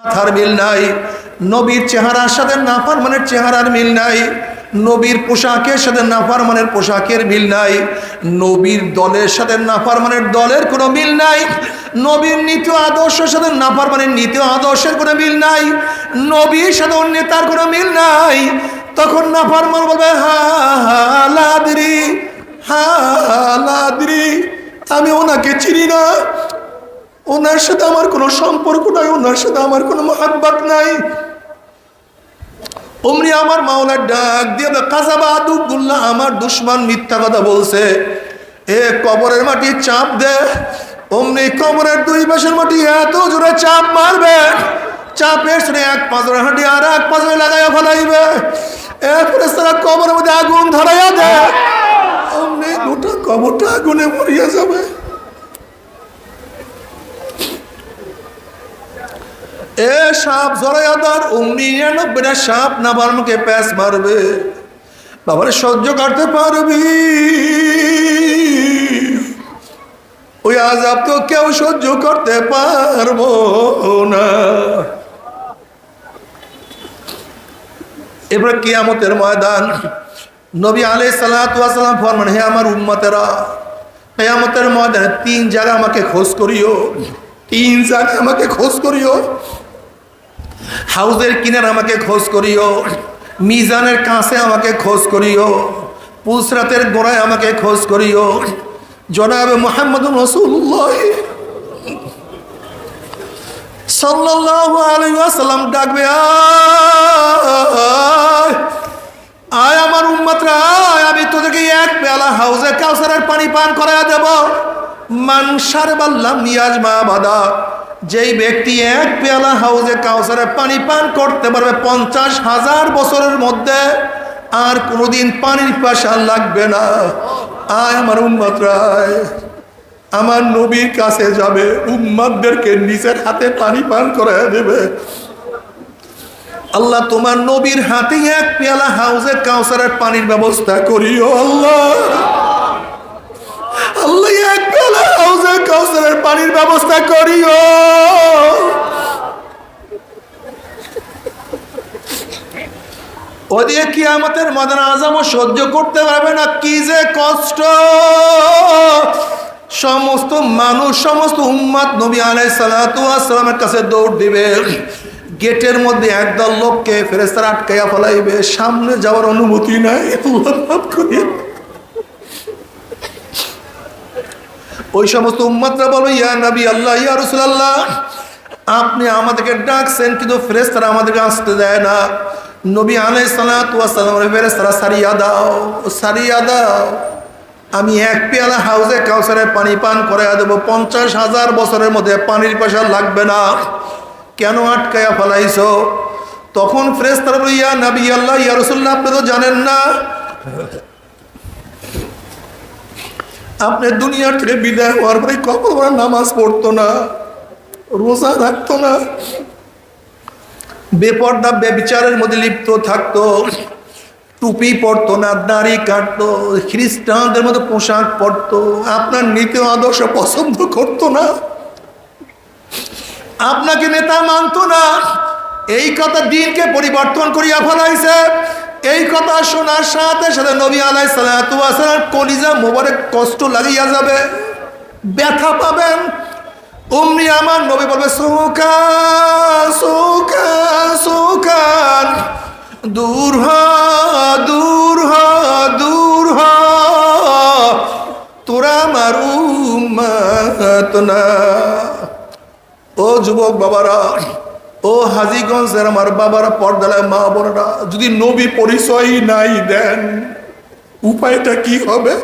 মাথার মিল নাই, নবীর চেহারার সাথে নাফারমানের চেহারার মিল নাই, নবীর পোশাকের সাথে নাফারমানের পোশাকের মিল নাই, নবীর দলের সাথে নাফারমানের দলের কোনো মিল নাই, নবীর নীতি আদর্শের সাথে নাফারমানের নীতি আদর্শের কোনো মিল নাই, নবীর সাথে ওর নেতার কোনো মিল নাই, তখন নাফারমান বলবে, হা হালাদ্রি হালাদ্রি আমি ওনাকে চিনি না ওনার সাথে আমার কোনো সম্পর্ক নাই, ওনার সাথে আমার কোনো মহাব্বাত নাই। অমনি আমার মাওলার ডাক দিয়ে কাজাবা আদুবুল্লাহ আমার দুশ্মন মিথ্যা কথা বলছে। এ কবরের মাটি চাপ দে। অমনি কবরের দুই পাশের মাটি এত জোরে চাপ মারবে, চাপের শুনে এক পাঁচরে হাঁটি আর এক পাঁচরে লাগাইয়া ফেলাইবে। এরপরে তারা কবরের মধ্যে আগুন ধরাইয়া দেয়। অমনি গোটা কবরটা আগুনে মরিয়া যাবে। এ সাপ জরায়াদার অমনি নিরানব্বইটা সাপ না বানানোকে প্যাস মারবে। বাবারে সহ্য করতে পারবি। ওই আজাব তো কেউ সহ্য করতে পারব না। এবার কিয়ামতের ময়দান। নবী আলাই সালাম ফরমান, হে আমার উম্মতেরা, কেয়ামতের ময়দানে তিন জায়গা আমাকে খোঁজ করিও। তিন জায়গা আমাকে খোঁজ করিও। হাউজের কিনার আমাকে খোঁজ করিও, মিজানের কাছে আমাকে খোঁজ করিও পুসরাতের গোড়ায় আমাকে খোঁজ করিও। জনাবে মোহাম্মদ রসুল্লাহ সাল্লাল্লাহু ডাকবে, আয় আমার উম্মতরা আমি তোদেরকে এক পেয়ালা হাউজে কাউসারের পানি পান করায়া দেব। মানসার নিয়াজ মা বাদা যেই ব্যক্তি এক পেয়ালা হাউজে কাউসারের পানি পান করতে পারবে পঞ্চাশ হাজার বছরের মধ্যে, আর কোনোদিন পানির পাশা লাগবে না। আয় আমার আয় আমার নবীর কাছে যাবে, উম্মাদদেরকে নিজের হাতে পানি পান করে দেবে। আল্লাহ, তোমার নবীর হাতে এক পেয়ালা হাউসে কাউসারের পানির ব্যবস্থা করিও আল্লাহ। আল্লাহ, এক পানির ব্যবস্থা করিও। ওদিকে মদন আজমও সহ্য করতে পারবে না, কি যে কষ্ট। সমস্ত মানুষ, সমস্ত উম্মাদ নবী আলাই সালাতামের কাছে দৌড় দিবে। গেটের মধ্যে একদল লোককে ফেরেস্তার আটকাইয়া ফলাইবে। সামনে যাওয়ার অনুমতি নাই। করিয়ে ওই সমস্ত উম্মাদরা বলবে ইয়া নবী আল্লাহ, ইয়া রসুল্লাহ আপনি আমাদেরকে ডাকছেন, কিন্তু ফেরেস্তারা আমাদেরকে আসতে দেয় না। নবী আলাই সালাতামের ফেরেস্তারা সারিয়া দাও সারিয়া দাও। আমি এক পেয়ালা হাউসে কাউসারের পানি পান করে দেবো। পঞ্চাশ হাজার বছরের মধ্যে পানির পয়সা লাগবে না। কেন আটকায়া ফেলাইছ? তখন ফ্রেস্তার ইয়া নবী আল্লাহ, ইয়া রসুল্লাহ আপনি তো জানেন না। আপনি দুনিয়ার থেকে বিদায় হওয়ার পরে কখন নামাজ পড়তো না, রোজা রাখতো না। বেপর্দা, বেবিচারের মধ্যে লিপ্ত থাকতো, টুপি পরতো না, দাড়ি কাটতো, খ্রিস্টানদের মতো পোশাক পরতো, আপনার নীতি আদর্শ পছন্দ করতো না। আপনাকে নেতা মানতো না। এই কথা দিনকে পরিবর্তন করিয়া ফেলাইছে। এই কথা শোনার সাথে সাথে নবী আলাই সালাতার কলিজা মোবারক কষ্ট লাগিয়া যাবে, ব্যথা পাবেন। অমনি আমার নবী বলবে দূর হ দূর হ দূর হ। তোরা মারু না। ও যুবক বাবারা ও হাজিগঞ্জের আমার বাবার পর্দালায় মা বোনরা, যদি নবী পরিচয় নাই দেন, উপায়টা কি হবে?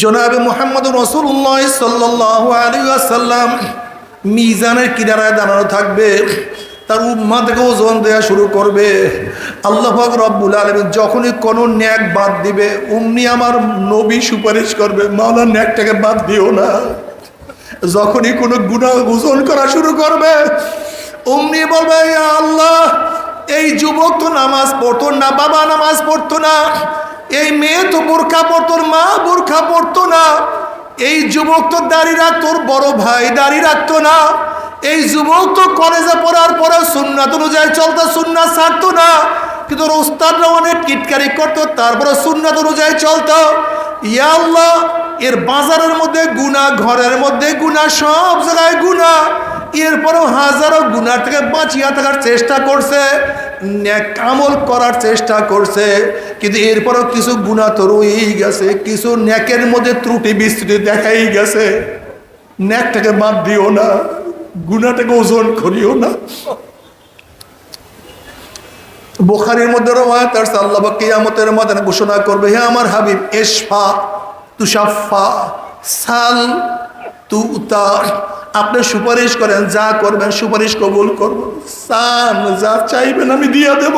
জনাবে মোহাম্মদ রসুল্লাহ সাল্লাহ আলিয়াসাল্লাম মিজানের কিনারায় দাঁড়ানো থাকবে, তার উম্মা থেকে ওজন দেওয়া শুরু করবে। আল্লাহ রব্বুল আলমী যখনই কোনো ন্যাক বাদ দিবে উমনি আমার নবী সুপারিশ করবে মাওলার ন্যাকটাকে বাদ দিও না। যখনই কোনো গুণা ওজন করা শুরু করবে, অমনি বলবে আল্লাহ, এই যুবক তো নামাজ পড়তো না, বাবা নামাজ পড়তো না, এই মেয়ে তো বোরখা পড়তো, মা বোরখা পড়তো না, এই যুবক তো দাড়ি রাখতো ওর বড় ভাই দাড়ি রাখতো না, এই যুবক তো কলেজে পড়ার পরে সুন্নাত অনুযায়ী চলতো, সুন্নাত ছাড়তো না, কিন্তু ওর উস্তাদরা অনেক কিটকারি করতো তারপরে সুন্নাত অনুযায়ী চলতো। ইয়া আল্লাহ এর বাজারের মধ্যে গুণা ঘরের মধ্যে গুণা সব জায়গায় গুণা এরপরেও হাজারো গুণার থেকে বাঁচিয়া থাকার চেষ্টা করছে, ন্যাক আমল করার চেষ্টা করছে, কিন্তু এরপরও কিছু গুণা তো রয়েই গেছে, কিছু ন্যাকের মধ্যে ত্রুটি বিস্তৃতি দেখাই গেছে। ন্যাকটাকে বাদ দিও না গুণাটাকে ওজন করিও না। বোখারির মধ্যে আছে আল্লাহ পাক কিয়ামতের ময়দানে ঘোষণা করবে, হে আমার হাবিব, ইশফা তুশাফা সাল তুতা আপনি সুপারিশ করেন, যা করবেন সুপারিশ কবুল করব। সান যা চাইবেন আমি দিয়ে দেব।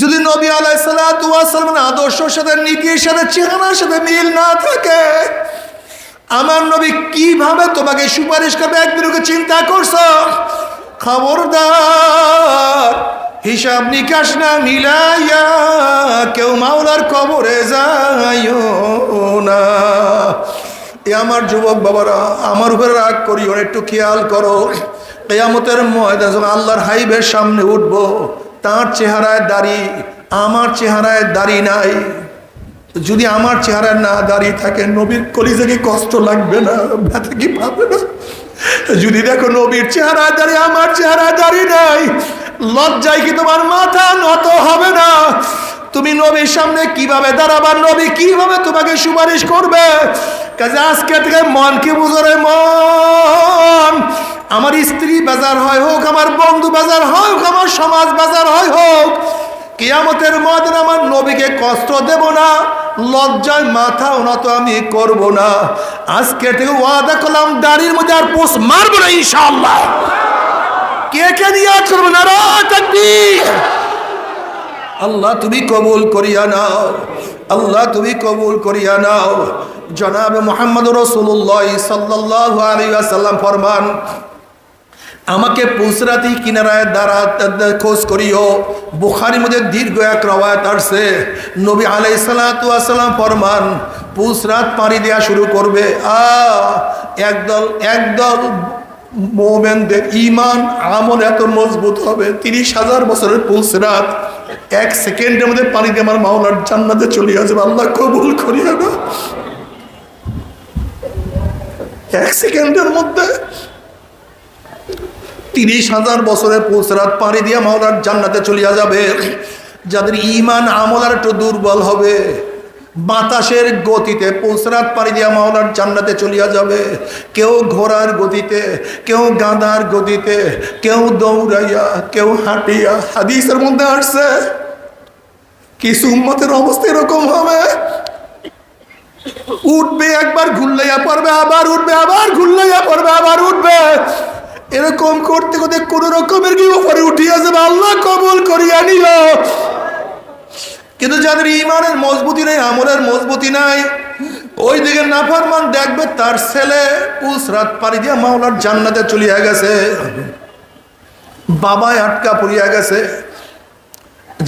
যদি নবী আলাই সালামের আদর্শের সাথে, নীতির সাথে, চেহারার সাথে মিল না থাকে, আমার নবী কীভাবে তোমাকে সুপারিশ করবে একদিনকে চিন্তা করছ? খবরদার। হিসাব নিকাশ না মিলাইয়া কেউ মাওলার কবরে যাইও না। এ আমার যুবক বাবারা, আমার উপরে রাগ করিও, একটু খেয়াল করো। কেয়ামতের ময়দান যখন আল্লাহর হাইবের সামনে উঠব, তার চেহারায় দাড়ি, আমার চেহারায় দাড়ি নাই। যদি আমার চেহারায় না দাঁড়িয়ে থাকে, নবীর কলিজে কি কষ্ট লাগবে না? ব্যথা কি পাবে না? যদি দেখো নবীর চেহারা দাঁড়িয়ে আমার চেহারা দাঁড়িয়ে নাই লজ্জায় কি তোমার মাথা নত হবে না। তুমি নবীর সামনে কীভাবে দাঁড়াবার নবী কীভাবে তোমাকে সুপারিশ করবে? কাজে আজকে থেকে মন কি বুঝরে মন? আমার স্ত্রী বাজার হয় হোক, আমার বন্ধু বাজার হয় হোক, আমার সমাজ বাজার হয় হোক, কেয়ামতের ময়দান আমার নবীকে কষ্ট দেব না, লজ্জায় মাথা নত আমি করব না। আজকে থেকে ওয়াদা করলাম, দাড়ির মধ্যে আর পোষ মারবো না, ইনশাআল্লাহ। আল্লাহ তুমি কবুল করিয়া নাও, আল্লাহ তুমি কবুল করিয়া নাও। জনাব মোহাম্মদ রসুল্লাহ সাল্লাহ আলী আসাল্লাম ফরমান, আমাকে পুসরাতি কিনারায় দ্বারা খোঁজ করিও। বুখারি মধ্যে দীর্ঘ এক রওয়ায়ত আসছে। নবী আলাই সালাতাম ফরমান, পুসরাত পাড়ি দেওয়া শুরু করবে। আ একদল একদল মোমেনদের ইমান আমল এত মজবুত হবে। তিরিশ হাজার বছরের পুসরাত এক সেকেন্ডের মধ্যে পানি দিয়ে আমার মাওলার জান্নাতে চলে আসবে। আল্লাহ কবুল করিয়া না এক সেকেন্ডের মধ্যে তিরিশ হাজার বছরের পুসরাত পানি দিয়ে মাওলার জান্নাতে চলিয়া যাবে। যাদের ইমান আমল আর একটু দুর্বল হবে। বাতাসের গতিতে পুসরাত পাড়ি দিয়া মাওলার জান্নাতে চলিয়া যাবে। কেউ ঘোড়ার গতিতে, কেউ গাঁদার গতিতে, কেউ দৌড়াইয়া, কেউ হাঁটিয়া। হাদিসের মধ্যে আসছে, কিছু উম্মতের অবস্থা এরকম হবে। উঠবে একবার, ঘুরলাইয়া পড়বে, আবার উঠবে, আবার ঘুরলাইয়া পড়বে, আবার উঠবে। এরকম করতে করতে কোন রকমের কি উপরে উঠিয়া যাবে? আল্লাহ কবল করিয়া নিল। কিন্তু যাদের ইমানের মজবুতি নেই, আমলের মজবুতি নাই ওই দিকে নাফরমান দেখবে তার ছেলে পুস রাত পাড়ি দিয়া মাওলার জান্নাতে চলিয়া গেছে। বাবায় আটকা পড়িয়া গেছে।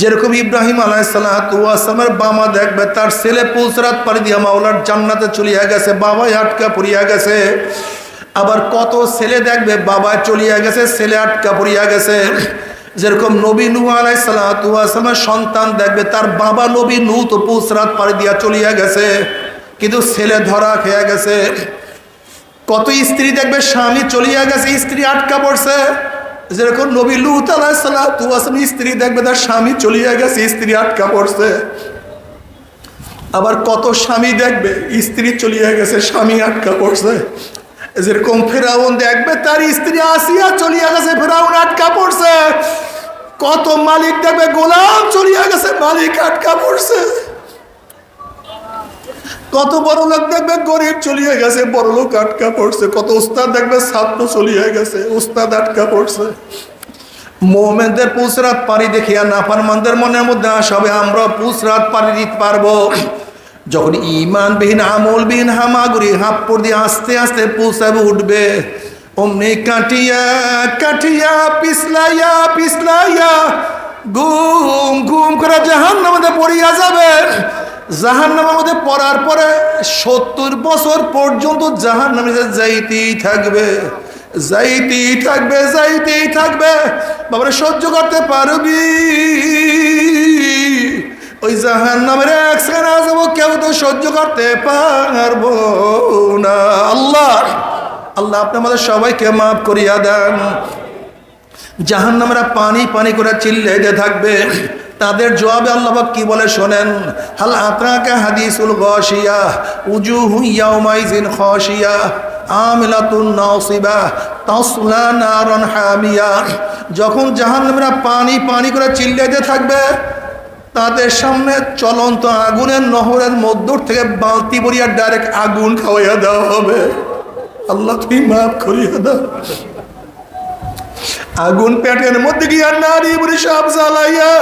যেরকম ইব্রাহিম আলাইসালামের বাবা দেখবে তার ছেলে পুলসরাত পাড়ি দিয়া মাওলার জান্নাতে চলিয়া গেছে বাবাই আটকা পড়িয়া গেছে। আবার কত ছেলে দেখবে বাবা চলিয়া গেছে, ছেলে আটকা পড়িয়া গেছে। যেরকম নবী নু আলাইসালামের সন্তান দেখবে, তার বাবা নবী নু তো পুলসরাত পাড়ি দিয়া চলিয়া গেছে, কিন্তু ছেলে ধরা খেয়ে গেছে। কত স্ত্রী দেখবে, স্বামী চলিয়া গেছে, স্ত্রী আটকা পড়ছে। যেরকম নবী লুত আলাহিসাল্লাম স্ত্রী দেখবে, তার স্বামী চলিয়া গেছে, স্ত্রী আটকা পড়ছে। আবার কত স্বামী দেখবে, স্ত্রী চলিয়া গেছে, স্বামী আটকা পড়ছে। যেরকম ফেরাউন দেখবে, তার স্ত্রী আসিয়া চলিয়া গেছে, ফেরাউন আটকা পড়ছে। কত মালিক দেখবে, গোলাম চলিয়া গেছে, মালিক আটকা পড়ছে। কত বড় লোক দেখবে, গরিব চলিয়ে গেছে, বড় লোক আটকা পড়ছে। কত উস্তাদ দেখবে, ছাত্র চলিয়ে গেছে, উস্তাদ আটকা পড়ছে। মোমেনদের পুসরাত পারি দেখিয়া নাফারমানদের মনের মধ্যে আসবে আমরা পুসরাত পারি দিতে পারব। যখন ইমানবিহীন, আমলবিহীন, হামাগুড়ি, হাপ্পড় দিয়ে আস্তে আস্তে পুষাবে উঠবে অমনি কাটিয়া কাটিয়া, পিছলাইয়া পিছলাইয়া ঘুম ঘুম করে জাহান নামে পড়িয়া যাবে। জাহান নামের মধ্যে পড়ার পরে সত্তর বছর পর্যন্ত জাহান নামে যাইতেই থাকবে যাইতেই থাকবে যাইতেই থাকবে। বাবারে, সহ্য করতে পারবি? ওই জাহান নামের এক সেকেন্ড আসব কেউ তো সহ্য করতে পারব না। আল্লাহ! আল্লাহ, আপনি আমাদের সবাইকে মাফ করিয়া দেন। জাহান নামরা পানি পানি করে চিল্লাইতে থাকবে। তাদের জবাবে আল্লাহ কি বলে শোনেন? হাল আতরাকা হাদিসুল গশিয়া উজু হুইয়াউমাইজিন খসিয়া আমিলাতুন নাসিবা, তাসলা যখন জাহান্নামীরা পানি পানি করে চিল্লাইতে থাকবে, তাদের সামনে চলন্ত আগুনের নহরের মধ্য থেকে বালতি বরিয়া ডাইরেক্ট আগুন খাওয়াইয়া দেওয়া হবে। আল্লাহ তুমি মাফ করিয়া দাও আগুন পেটের মধ্যে গিয়া নারী সব জ্বালাইয়া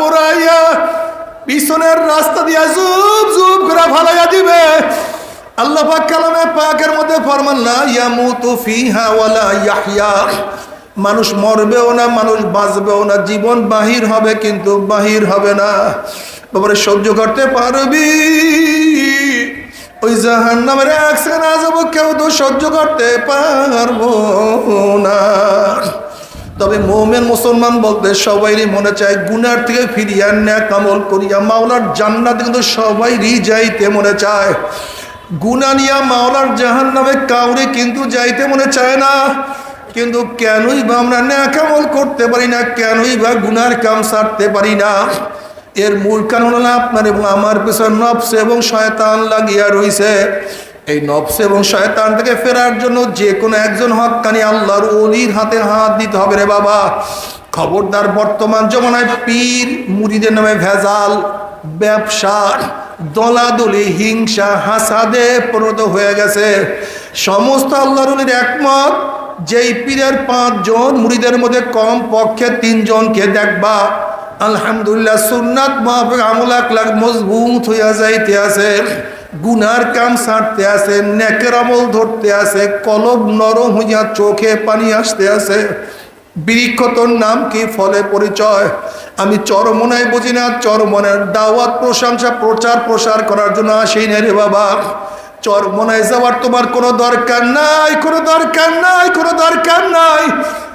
পোড়াইয়া পিছনের রাস্তা দিয়া জুব জুব করে ফালাইয়া দিবে। আল্লাহ পাক কালামে পাকের মধ্যে ফরমান, লা ইয়ামুতু ফিহা ওয়ালা ইয়াহইয়া। মানুষ মরবেও না, মানুষ বাঁচবেও না, জীবন বাহির হবে কিন্তু বাহির হবে না। বাবারে, সহ্য করতে পারবি? ওই জাহান নামের এক সেকেন্ড আসব কেউ তো সহ্য করতে পারব না। তবে মোমেন মুসলমান বলতে সবাইরই মনে চায়, গুনার থেকে ফিরিয়া ন্যাক আমল করিয়া মাওলার জান্নাত কিন্তু সবাইরই যাইতে মনে চায়। গুনা নিয়া মাওলার জাহান নামে কাউরে কিন্তু যাইতে মনে চায় না। কিন্তু কেনই বা আমরা ন্যাক আমল করতে পারি না, কেনই বা গুনার কাম সারতে পারি না। এর মূল কারণ হলো আপনার এবং আমার পেছনে নফস এবং শয়তান লাগিয়া রইছে। এই নফস এবং শয়তান থেকে ফেরার জন্য যে কোনো একজন হকানি আল্লাহর অলির হাতে হাত দিতে হবে রে বাবা। খবরদার বর্তমান জমানায় পীর মুড়িদের নামে ভেজাল, ব্যবসা, দলাদলি, হিংসা, হাসাদে পরিণত হয়ে গেছে। সমস্ত আল্লাহর অলির একমত, যেই পীরের পাঁচজন মুড়িদের মধ্যে কম পক্ষে তিনজনকে দেখবা। আলহামদুলিল্লাহ সুন্নাত মাহফিক আমল লাখ মজবুত হইয়া যাইতে আছে, গুনার কাম ছাড়তে আছে, নেকের আমল ধরতে আছে, কলব নরম হইয়া চোখে পানি আসতে আছে। বৃক্ষ তোর নাম কি? ফলে পরিচয়। আমি চরমনায় বুঝি না চরমনের দাওয়াত, প্রশংসা, প্রচার, প্রসার করার জন্য আসি না রে বাবা। চরমনায় যাওয়ার তোমার কোনো দরকার নাই, কোনো দরকার নাই, কোনো দরকার নাই।